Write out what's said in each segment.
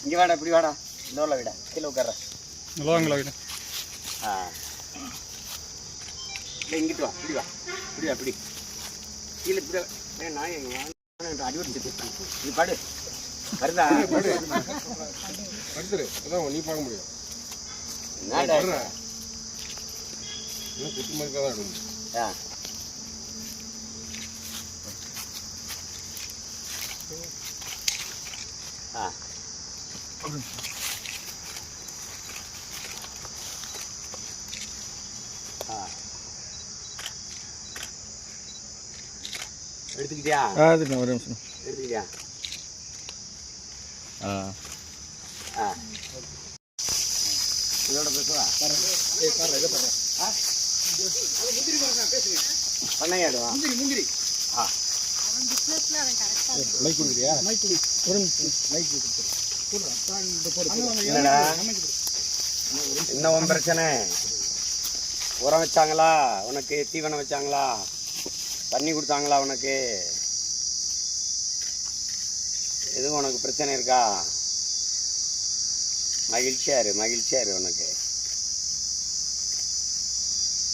இங்க வாடா இப்படி வாடா. உள்ள விட. கீழே உட்கார லோகங்களா ஆ. இல்லை இங்கிட்டு வா இப்படி வா. இப்படி வா இப்படி. கீழே இப்படி எங்க வா அடிவட்டு நீ பாடு. வருதா? அடுத்துரு அதான் நீ பார்க்க முடியும்? இன்னும் குத்து மதிப்பாக தான் இருக்கும் ஆ. ஆ. ஆ. எடுத்துக்கிட்டியா அது ஒரு நிமிஷம் எடுத்துக்கிட்டியா ஆ ஆ இதோட பேசுவா ஆ? பண்ணையாடுவா ஆ கொடுக்குறியா? என்ன உன் பிரச்சனை. உரம் வச்சாங்களா? உனக்கு தீவனம் வச்சாங்களா? தண்ணி கொடுத்தாங்களா உனக்கு? எதுவும் உனக்கு பிரச்சனை இருக்கா? மகிழ்ச்சியா இரு மகிழ்ச்சியா இரு உனக்கு.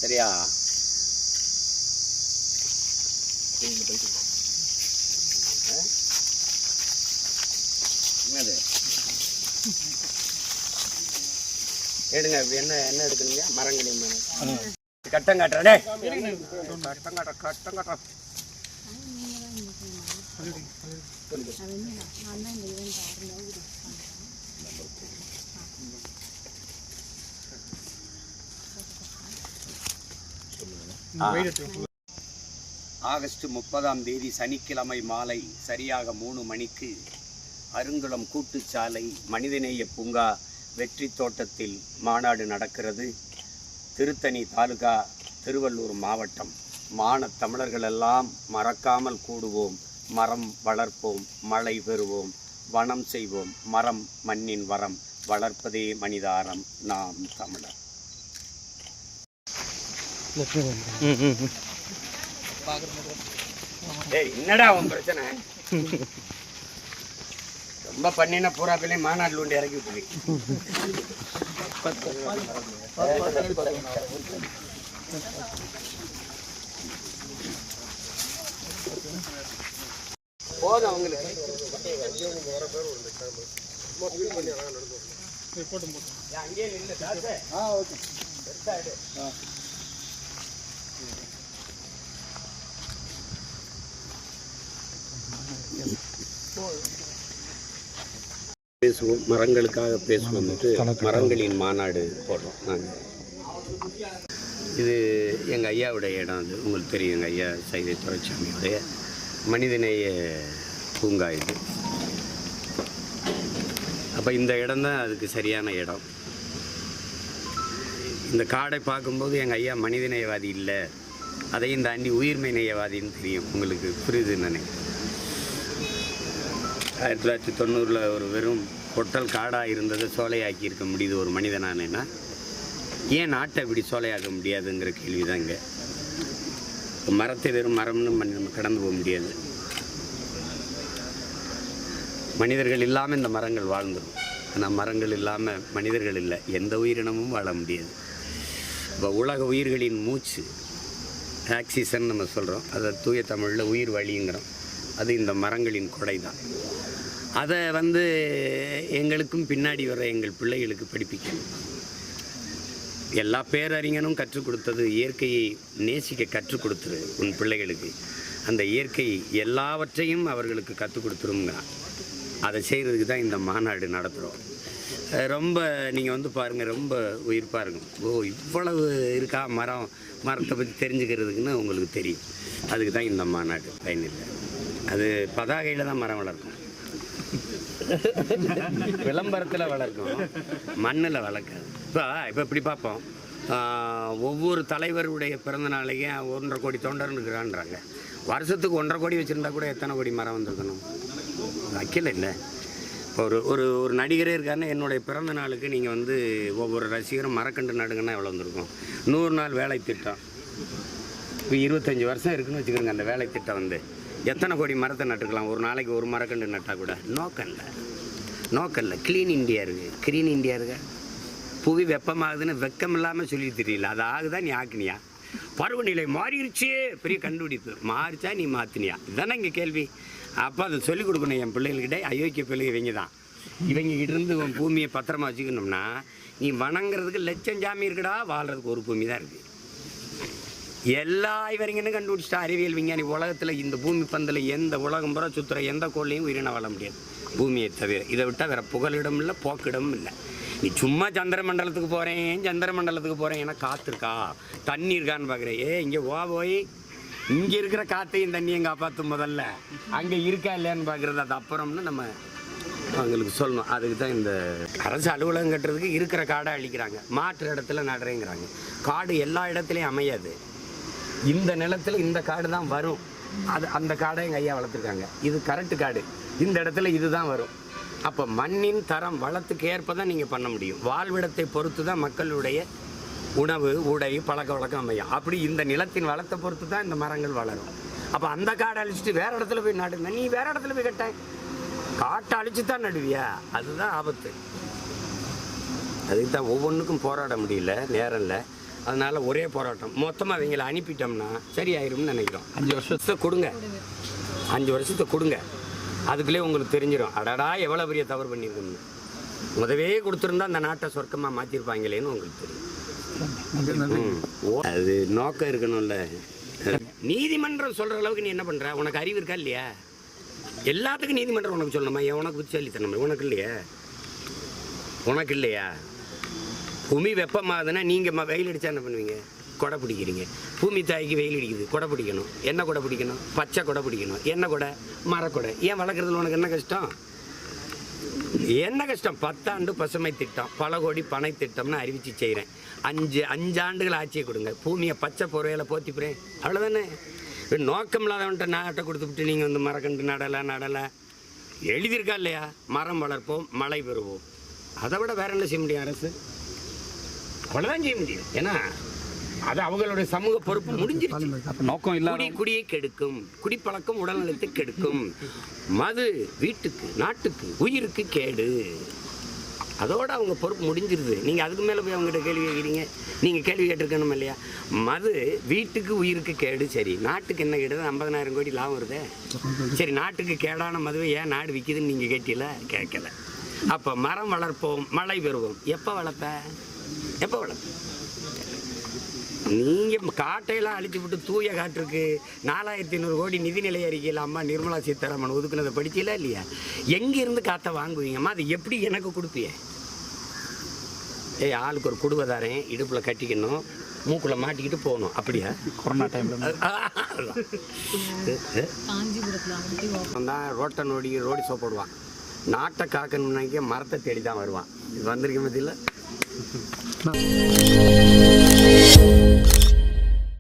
சரியா? என்னது எடுங்க என்ன என்ன எடுக்கணுங்க? மரங்கனி மரம். கட்டம் காட்டுறா கட்டம் காட்டுற கட்டம் காட்டுற. ஆகஸ்ட் முப்பதாம் தேதி சனிக்கிழமை மாலை சரியாக மூணு மணிக்கு அருங்குளம் கூட்டுச்சாலை மனிதநேய பூங்கா வெற்றி தோட்டத்தில் மாநாடு நடக்கிறது. திருத்தணி தாலுகா திருவள்ளூர் மாவட்டம். மான தமிழர்களெல்லாம் மறக்காமல் கூடுவோம். மரம் வளர்ப்போம் மழை பெறுவோம். வனம் செய்வோம். மரம் மண்ணின் வரம். வளர்ப்பதே மனிதாரம். நாம் தமிழர். என்னடா உன் பிரச்சனை? ரொம்ப பண்ணினா பூரா பிள்ளை மாநாட்டில் உண்டு இறக்கி விட்டுருக்கு போதும் அவங்களுக்கு ஏன் அங்கேயே நில்லு, தாசு. பெருசா எடு. பேசுவோம் மரங்களுக்காக பேசுவோம் மரங்களின் மாநாடு போடுறோம். நாங்கள் இது எங்கள் ஐயாவுடைய இடம் அது. உங்களுக்கு தெரியும் எங்கள் ஐயா சைதை துரைச்சாமியுடைய மனிதநேய பூங்கா இது. அப்போ இந்த இடம் தான் அதுக்கு சரியான இடம். இந்த காடை பார்க்கும்போது எங்கள் ஐயா மனிதநேயவாதி இல்லை. அதையும் தாண்டி உயிர்மை நேயவாதின்னு தெரியும். உங்களுக்கு புரியுதுன்னு நினைக்கிறேன். ஆயிரத்தி தொள்ளாயிரத்தி தொண்ணூறில் ஒரு வெறும் பொட்டல் காடாக இருந்ததை சோலையாக்கி இருக்க முடியுது ஒரு மனிதனானேன்னா ஏன் நாட்டை இப்படி சோலையாக்க முடியாதுங்கிற கேள்வி தாங்க மரத்தை வெறும் மரம்னு மனி- நம்ம கடந்து போக முடியாது. மனிதர்கள் இல்லாமல் இந்த மரங்கள் வாழ்ந்துடும். ஆனால் மரங்கள் இல்லாமல் மனிதர்கள் இல்லை. எந்த உயிரினமும் வாழ முடியாது. இப்போ உலக உயிர்களின் மூச்சு ஆக்சிஜன் நம்ம சொல்கிறோம். அதை தூய தமிழில் உயிர் வழிங்கிறோம். அது இந்த மரங்களின் கொடை தான் அதை வந்து எங்களுக்கும் பின்னாடி வர எங்கள் பிள்ளைகளுக்கு படிப்பிக்கணும். எல்லா பேரறிஞனும் கற்றுக் கொடுத்தது இயற்கையை நேசிக்க கற்றுக் கொடுத்துரு உன் பிள்ளைகளுக்கு. அந்த இயற்கை எல்லாவற்றையும் அவர்களுக்கு கற்றுக் கொடுத்துருங்கிறான் அதை செய்கிறதுக்கு தான் இந்த மாநாடு நடத்துகிறோம் ரொம்ப நீங்கள் வந்து பாருங்கள் ரொம்ப உயிர்ப்பாக இருக்கும். ஓ இவ்வளவு இருக்கா? மரம் மரத்தை பற்றி தெரிஞ்சுக்கிறதுக்குன்னு உங்களுக்கு தெரியும். அதுக்கு தான் இந்த மாநாடு பயனில்லை அது பதாகையில் தான் மரம் வளர்க்கும். விளம்பரத்தில் வளர்க்கும் மண்ணில் வளர்க்காது. இப்போ இப்போ இப்படி பார்ப்போம். ஒவ்வொரு தலைவருடைய பிறந்த நாளைக்கும் ஒன்றரை கோடி தொண்டர் இருக்கிறான்றாங்க. வருஷத்துக்கு ஒன்றரை கோடி வச்சுருந்தா கூட எத்தனை கோடி மரம் வந்திருக்கணும்? வைக்கல இல்லை. ஒரு ஒரு ஒரு நடிகரே இருக்காருன்னா என்னுடைய பிறந்த நாளுக்கு நீங்கள் வந்து ஒவ்வொரு ரசிகரும் மரக்கண்டு நடுங்கன்னா எவ்வளோ வந்திருக்கும்? நூறு நாள் வேலை திட்டம் இப்போ இருபத்தஞ்சி வருஷம் இருக்குன்னு வச்சுக்கிறோங்க அந்த வேலை திட்டம் வந்து. எத்தனை கோடி மரத்தை நட்டுக்கலாம் ஒரு நாளைக்கு ஒரு மரக்கண்டு நட்டால் கூட? நோக்கல்ல நோக்கல்ல க்ளீன் இந்தியா இருக்குது க்ளீன் இந்தியா இருக்கு. புவி வெப்பமாகுதுன்னு வெக்கம் இல்லாமல் சொல்லி தெரியல. அது ஆகுதா? நீ ஆக்குனியா? பருவநிலை மாறிடுச்சு பெரிய கண்டுபிடிப்பு. மாறிச்சா நீ மாற்றினியா இதுதானே இங்கே கேள்வி. அப்போ அதை சொல்லிக் கொடுக்கணும் என் பிள்ளைகள்கிட்ட. அயோக்கிய பிள்ளைங்க இவங்க தான். இவங்க இருந்து உன் பூமியை பத்திரமா வச்சுக்கணும்னா நீ வணங்குறதுக்கு லட்சம் ஜாமி இருக்குடா வாழ்கிறதுக்கு ஒரு பூமி தான் இருக்குது எல்லா இவரிங்கன்னு கண்டுபிடிச்சிட்டா அறிவியல் விஞ்ஞானி. உலகத்தில் இந்த பூமி பந்தில் எந்த உலகம் புற சுற்றுற எந்த கோள்லையும் உயிரின வாழ முடியாது. பூமியை தவிர. இதை விட்டால் வேறு புகலிடம் இல்லை போக்கிடமும் இல்லை. நீ சும்மா சந்திர மண்டலத்துக்கு போகிறேன் சந்திர மண்டலத்துக்கு போகிறேன் ஏன்னா காற்றுருக்கா தண்ணி இருக்கான்னு பார்க்குறேன் ஏ இங்கே வா போய். இங்கே இருக்கிற காற்றையும் தண்ணியும் காப்பாற்றும் முதல்ல. அங்கே இருக்கா இல்லையான்னு பார்க்குறது அது அப்புறம்னு நம்ம அவங்களுக்கு சொல்லணும். அதுக்கு தான் இந்த அரசு அலுவலகம் கட்டுறதுக்கு இருக்கிற காடை அழிக்கிறாங்க. மாற்று இடத்துல நடுறேங்கிறாங்க. காடு எல்லா இடத்துலையும் அமையாது. இந்த நிலத்தில் இந்த காடு தான் வரும். அது அந்த காடை எங்கள் ஐயா வளர்த்துருக்காங்க. இது கரெக்டு காடு. இந்த இடத்துல இதுதான் வரும். அப்போ மண்ணின் தரம் வளத்துக்கு ஏற்ப தான் நீங்கள் பண்ண முடியும். வாழ்விடத்தை பொறுத்து தான் மக்களுடைய உணவு உடை பழக்க வழக்கம் அமையும். அப்படி இந்த நிலத்தின் வளத்தை பொறுத்து தான் இந்த மரங்கள் வளரும். அப்போ அந்த காடை அழிச்சிட்டு வேற இடத்துல போய் நடுங்க. நீ வேற இடத்துல போய் கட்டேன் காட்டை அழிச்சு தான் நடுவியா? அதுதான் ஆபத்து. அதுக்கு தான் ஒவ்வொன்றுக்கும் போராட முடியல நேரம் இல்லை. அதனால ஒரே போராட்டம். மொத்தமாக அவங்கள அனுப்பிட்டோம்னா சரியாயிரும்னு நினைக்கிறோம். அஞ்சு வருஷத்தை கொடுங்க. அஞ்சு வருஷத்தை கொடுங்க. அதுக்குள்ளே உங்களுக்கு தெரிஞ்சிடும் அடடா எவ்வளோ பெரிய தவறு பண்ணியிருக்கோம்னு. முதவே கொடுத்துருந்தா அந்த நாட்டை சொர்க்கமாக மாற்றிருப்பாங்களேன்னு உங்களுக்கு தெரியும். ஓ- அது நோக்கம் இருக்கணும்ல. நீதிமன்றம் சொல்கிற அளவுக்கு நீ என்ன பண்ணுற உனக்கு அறிவு இருக்கா இல்லையா? எல்லாத்துக்கும் நீதிமன்றம் உனக்கு சொல்லணுமா? ஏன் உனக்கு புத்திசாலித்தனம்? உனக்கு இல்லையா? உனக்கு இல்லையா? பூமி வெப்பமாகுதுன்னா நீங்கள் வெயில் அடித்தா என்ன பண்ணுவீங்க? கொடை பிடிக்கிறீங்க. பூமி தாய்க்கு வெயில் அடிக்குது. கொடை பிடிக்கணும். என்ன கொடை பிடிக்கணும்? பச்சை கொடை பிடிக்கணும். என்ன கொடை? மரக்கொடை. ஏன் வளர்க்குறதுல உனக்கு என்ன கஷ்டம்? என்ன கஷ்டம்? பத்தாண்டு பசுமை திட்டம். பல கோடி பனை திட்டம்னு அறிவிச்சு செய்கிறேன் அஞ்சு அஞ்சாண்டுகள் ஆட்சியை கொடுங்க. பூமியை பச்சை பொறையில் போத்திப்புறேன். அவ்வளோதானே நோக்கம் இல்லாதவன்ட்ட நாட்டை கொடுத்துவிட்டு நீங்கள் வந்து மரக்கண்டு நடலை நடலை. எழுதியிருக்கா இல்லையா? மரம் வளர்ப்போம் மழை பெறுவோம். அதை விட வேற என்ன செய்ய முடியும் அரசு? அவ்வளோதான் செய்ய முடியும். ஏன்னா அது அவங்களுடைய சமூக பொறுப்பு முடிஞ்சிருச்சு. நோக்கம் இல்லாத குடி குடியை கெடுக்கும். குடிப்பழக்கம் உடல்நலத்தை கெடுக்கும். மது வீட்டுக்கு நாட்டுக்கு உயிருக்கு கேடு. அதோட அவங்க பொறுப்பு முடிஞ்சிருது. நீங்கள் அதுக்கு மேலே போய் அவங்ககிட்ட கேள்வி கேட்குறீங்க? நீங்கள் கேள்வி கேட்டிருக்கணும் இல்லையா? மது வீட்டுக்கு உயிருக்கு கேடு சரி. நாட்டுக்கு என்ன கேடு ஐம்பதனாயிரம் கோடி லாபம் வருதே. சரி நாட்டுக்கு கேடான மதுவை ஏன் நாடு விற்கிதுன்னு நீங்கள் கேட்டீல கேட்கல. அப்போ மரம் வளர்ப்போம் மழை பெறுவோம். எப்போ வளர்ப்ப? எப்போ வளர்ப்ப நீங்கள் காட்டையெல்லாம் அழிச்சு விட்டு தூய காற்றுக்கு நாலாயிரத்தி ஐநூறு கோடி நிதிநிலை அறிக்கையில் அம்மா நிர்மலா சீதாராமன் ஒதுக்குனதை படிச்சீங்களா இல்லையா? எங்கேருந்து காற்றை வாங்குவீங்கம்மா? அது எப்படி எனக்கு கொடுப்பிய? ஏய் ஆளுக்கு ஒரு குடுவை தரேன் இடுப்பில் கட்டிக்கணும் மூக்குள்ள மாட்டிக்கிட்டு போகணும். அப்படியா? கொரோனா டைமில். தான் ரோட்டை நோடி ரோடி சோப்பிடுவான் நாட்டை காக்கணும்னாக்க மரத்தை தேடி தான் வருவான். இது வந்திருக்க மத்தியில் まあ。